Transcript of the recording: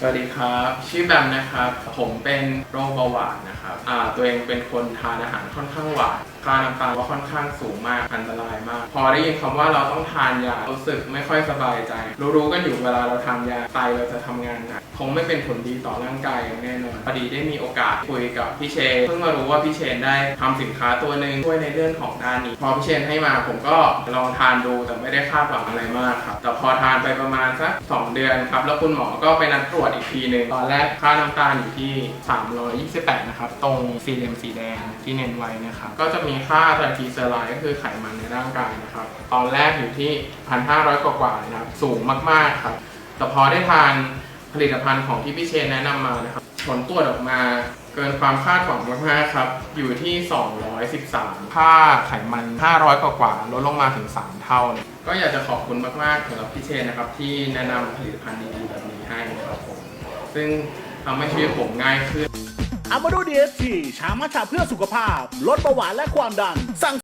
สวัสดีครับ ชื่อแบมนะครับ ผมเป็นโรคเบาหวานนะครับอ่าตัวเองเป็นคนทานอาหารค่อนข้างหวานค่าน้ำตาลก็ค่อนข้างสูงมากอันตรายมาก พอได้ยินคำว่าเราต้องทานยารู้สึกไม่ค่อยสบายใจ รู้ๆกันอยู่เวลาเราทานยาไตเราจะทำงานหนักคงไม่เป็นผลดีต่อร่างกายอย่างแน่นอนพอดีได้มีโอกาสคุยกับพี่เชนเพิ่งมารู้ว่าพี่เชนได้ทำสินค้าตัวหนึ่งช่วยในเรื่องของด้านนี้พอพี่เชนให้มาผมก็ลองทานดูแต่ไม่ได้คาดหวังอะไรมากครับแต่พอทานไปประมาณสัก2เดือนครับแล้วคุณหมอก็ไปนัดตรวจอีกทีหนึ่งตอนแรกค่าน้ำตาลอยู่ที่ 328 นะครับ ตรงสี่เหลี่ยมสีแดงที่เน้นไว้นะครับ ก็จะมีค่าไตรกลีเซอไรด์ก็คือไขมันในร่างกายนะครับ ตอนแรกอยู่ที่ 1,500 กว่าๆนะครับ สูงมากๆครับแต่พอได้ทานผลิตภัณฑ์ของที่พี่เชนแนะนำมานะครับ ผลตรวจออกมาเกินความคาดหวังมากๆครับ อยู่ที่ 213 ค่าไขมัน 500 กว่าๆลดลงมาถึง 3 เท่า ก็อยากจะขอบคุณมากๆสำหรับพี่เชนนะครับ ที่แนะนำผลิตภัณฑ์ดีๆแบบนี้ให้นะครับผม ซึ่งทำให้ชีวิตผมง่ายขึ้น อามาโดดีเอสทีชามัชชาเพื่อสุขภาพ ลดเบาหวานและความดันสั่ง